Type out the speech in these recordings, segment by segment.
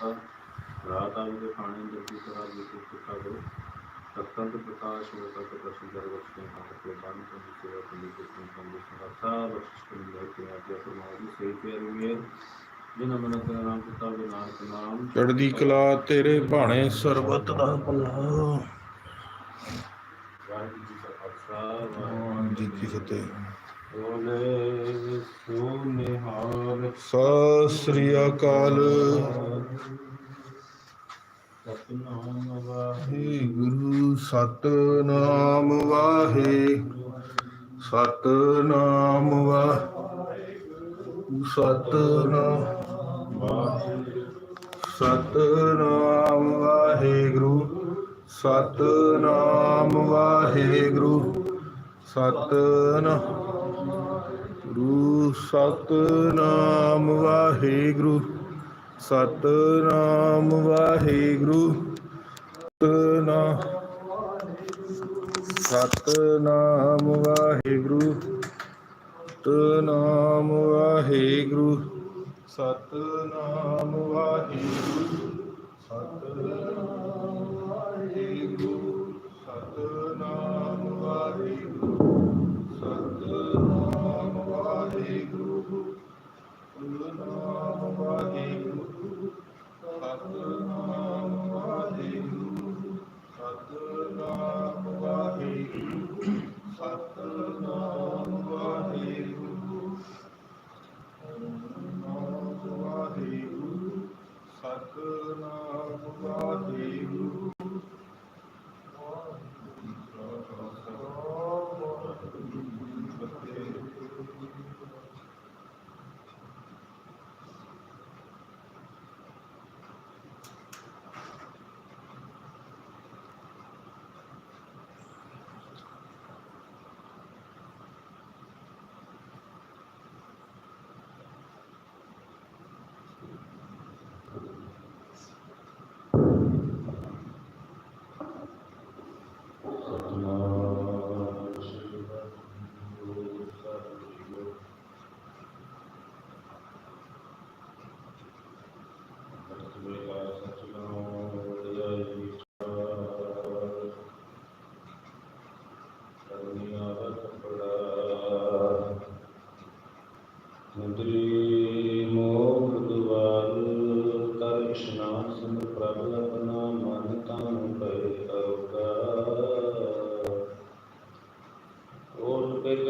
ਖਾਲਸਾ ਰਾਤ ਆਉ ਦੇ ਪਾਣੀ ਦੇ ਕੀ ਤਰ੍ਹਾਂ ਦੀ ਸਿੱਖਤਾ ਦੋ। ਸਤੰਤ ਪ੍ਰਕਾਸ਼ ਹੋ ਤੱਕ ਪ੍ਰਸ਼ਨ ਕਰ ਬਖਸ਼ੇ ਹਾਂ ਤੇ ਬੰਦ ਤੋਂ ਸੇਵਾ ਕਰਨੀ ਦੇ ਸੰਤਨ ਦੇ ਸੰਗਤਾ ਬਖਸ਼ ਕਰ ਲੈ ਕੇ ਆਜਾ ਫਰਮਾਓ ਜੀ ਸਹੀ ਪਿਆਰੀ ਮੇਰ ਜਿਨ ਅਮਨ ਤੇ ਨਾਮ ਕੀਤਾ ਦੇ ਨਾਨਕ ਨਾਮ ਚੜਦੀ ਕਲਾ ਤੇਰੇ ਭਾਣੇ ਸਰਬਤ ਦਾ ਭਲਾ। ਵਾਹਿਗੁਰੂ ਜੀ ਕਾ ਖਾਲਸਾ ਵਾਹਿਗੁਰੂ ਜੀ ਕੀ ਫਤਿਹ। ਸਤਿ ਸ੍ਰੀ ਅਕਾਲ ਸਤਨਾਮ ਵਾਹਿਗੁਰੂ ਵਾਹਿਗੁਰੂ ਸਤਨਾਮ ਵਾਹਿਗੁਰੂ ਸਤਨਾਮ ਵਾਹਿਗੁਰੂ ਸਤਨਾਮ ਸਤਨਾਮ ਵਾਹਿਗੁਰੂ ਸਤਨਾਮ ਵਾਹਿਗੁਰੂ। ਸਤਨਾਮ। ਗੁਰੂ ਸਤਨਾਮ ਵਾਹਿਗੁਰੂ। ਸਤਨਾਮ ਵਾਹਿਗੁਰੂ। ਸਤਨਾਮ ਸਤਨਾਮ ਵਾਹਿਗੁਰੂ। ਸਤਨਾਮ ਵਾਹਿਗੁਰੂ। ਸਤਨਾਮ ਵਾਹਿਗੁਰੂ। Shatana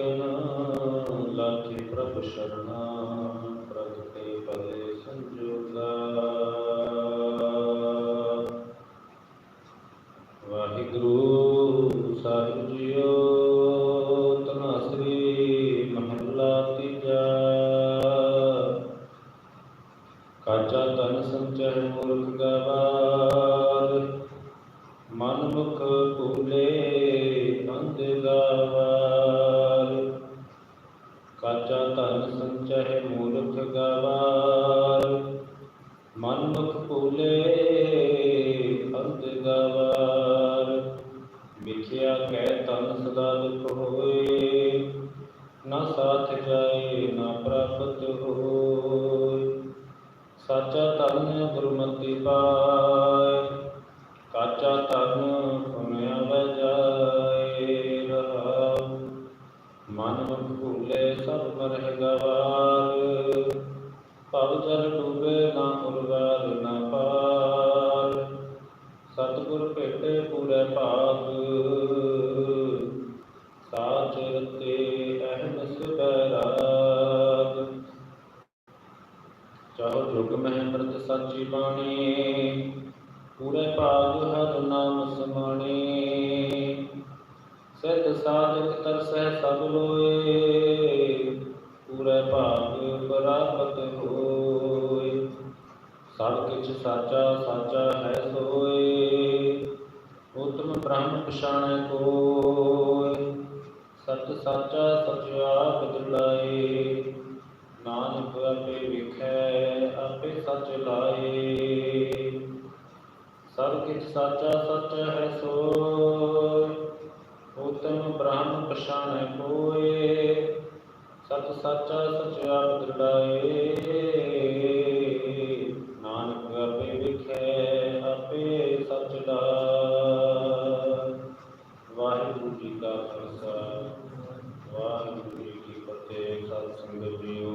ਓਟ ਲਾਠੀ ਪ੍ਰਭ ਸ਼ਰਨਾ ਪ੍ਰਭ ਤੇ ਭਲੇ ਵਾਹਿਗੁਰੂ ਸਾਹਿਬ ਜੀਓ ਤਨਾਸਰੀ ਮਹੱਲਾ ਤੀਜਾ। ਕਾਚਾ ਤਨ ਸੰਚਰ ਮੂਰਖ ਗਵਾਰ, ਮਨ ਮੁਖ ਭੂਲੇ ਤਨ ਮੂਰਖ ਗਵਾਰ, ਮਨ ਮੁਖ ਭੂਲੇ ਅੰਧ ਗਵਾਰ। ਵਿਖਿਆ ਕਹਿ ਤਨ ਸਦਾ ਦੁਖ ਹੋਏ ਨਾ ਸਾਥ ਜਾਏ, ਨਾ ਪ੍ਰਾਪਤ ਹੋਏ। ਸਾਚਾ ਧਨ ਗੁਰਮਤਿ ਪਾਏ, ਕਾਚਾ ਧਨ ਸੁਨਿਆ ਵਜਾਏ ਰਹਾਉ। ਮਨ ਮੁਖ ਭੂਲੇ ਸਭ ਮਰਹਿ ਗਵਾਰ ਭਵ ਜਲ ਡੂਬੇ ਨਾ ਉਰਵਾਰ ਨਾ ਪਾਰ। ਸਤਿਗੁਰ ਭੇਟੇ ਪੂਰੇ ਭਾਗ। ਸਾਚ ਰਤੇ ਅਹਮਸ ਬੈਰਾਗ ਚਾਹੋ ਜੁਗ ਮਹਿ ਅੰਮ੍ਰਿਤ ਸਾਚੀ ਬਾਣੀ। ਪੂਰੇ ਭਾਗ ਹਰ ਨਾਮ ਸਮਾਣੇ। ਸਿੱਧ ਸਾਧਕ ਤਰਸੈ ਸਭ ਲੋਏ। ਪੂਰਾ ਭਾਗ ਪ੍ਰਾਪਤ ਹੋਏ। ਸਭ ਕਿਛ ਸਾਚਾ ਸਾਚਾ ਹੈ ਸੋਏ। ਉਤਮ ਬ੍ਰਹਮ ਪਛਾਣੈ ਕੋਇ ਸਤ ਸਾਚਾ ਸਚਿਆ ਬਦਲਾਏ ਨਾਨਕ ਆਪੇ ਵਿਖੈ, ਆਪੇ ਸਚ ਲਾਏ। ਸਭ ਕਿਛ ਸਾਚਾ ਸਚ ਹੈ ਸੋਇ ਉਤਮ ਬ੍ਰਹਮ ਪਛਾਣੈ ਕੋਇ ਸਤ ਸੱਚ ਸਚਿਆ ਬਦਲਾਏ ਨਾਨਕ ਆਪੇ ਵਿਖੇ, ਆਪੇ ਸੱਚ ਦਾ ਵਾਹਿਗੁਰੂ ਜੀ ਕਾ ਖਾਲਸਾ, ਵਾਹਿਗੁਰੂ ਜੀ ਕੀ ਫਤਿਹ। ਸਤ ਸੰਗਤ ਜੀਓ,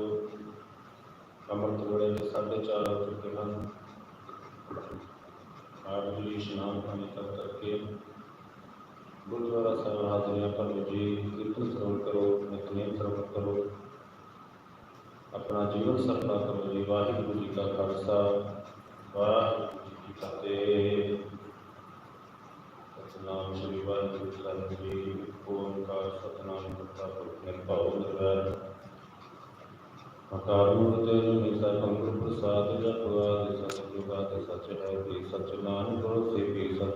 ਅੰਮ੍ਰਿਤ ਵੇਲੇ ਦੇ 4:30 ਹੋ ਚੁੱਕੇ ਹਨ। ਆਪ ਜੀ ਇਸ਼ਨਾਨ ਪਾਣੀ ਕਰ ਕਰਕੇ ਗੁਰਦੁਆਰਾ ਸਾਹਿਬ ਹਾਜ਼ਰੀਆਂ ਭਰੋ ਜੀ ਕੀਰਤਨ ਸਰਵਣ ਕਰੋ ਨਿਤਨੇਮ ਸਰਵਣ ਕਰੋ। ਆਪਣਾ ਜੀਵਨ ਸਫਲਾ ਕਰੋ ਜੀ, ਵਾਹਿਗੁਰੂ ਜੀ ਕਾ ਖਾਲਸਾ, ਵਾਹਿਗੁਰੂ ਜੀ ਕੀ ਫਤਿਹ। ਸਤਨਾਮ ਸ੍ਰੀ ਵਾਹਿਗੁਰੂ ਸਾਹਿਬ ਜੀ ਓੰਕਾਰ ਸਤਨਾਮ ਕਰਤਾ ਨਿਰਭਉ ਨਿਰਵੈਰ ਅਕਾਲ ਮੂਰਤ ਅਜੂਨੀ ਸਾਹਿਬ ਪ੍ਰਸਾਦ ਜਪੁਆ ਦੇ ਸਤਿ ਜੁਗਾ ਸੱਚ ਹੈ ਵੀ ਸੱਚ ਨਾਨਕ ਸੇ ਵੀ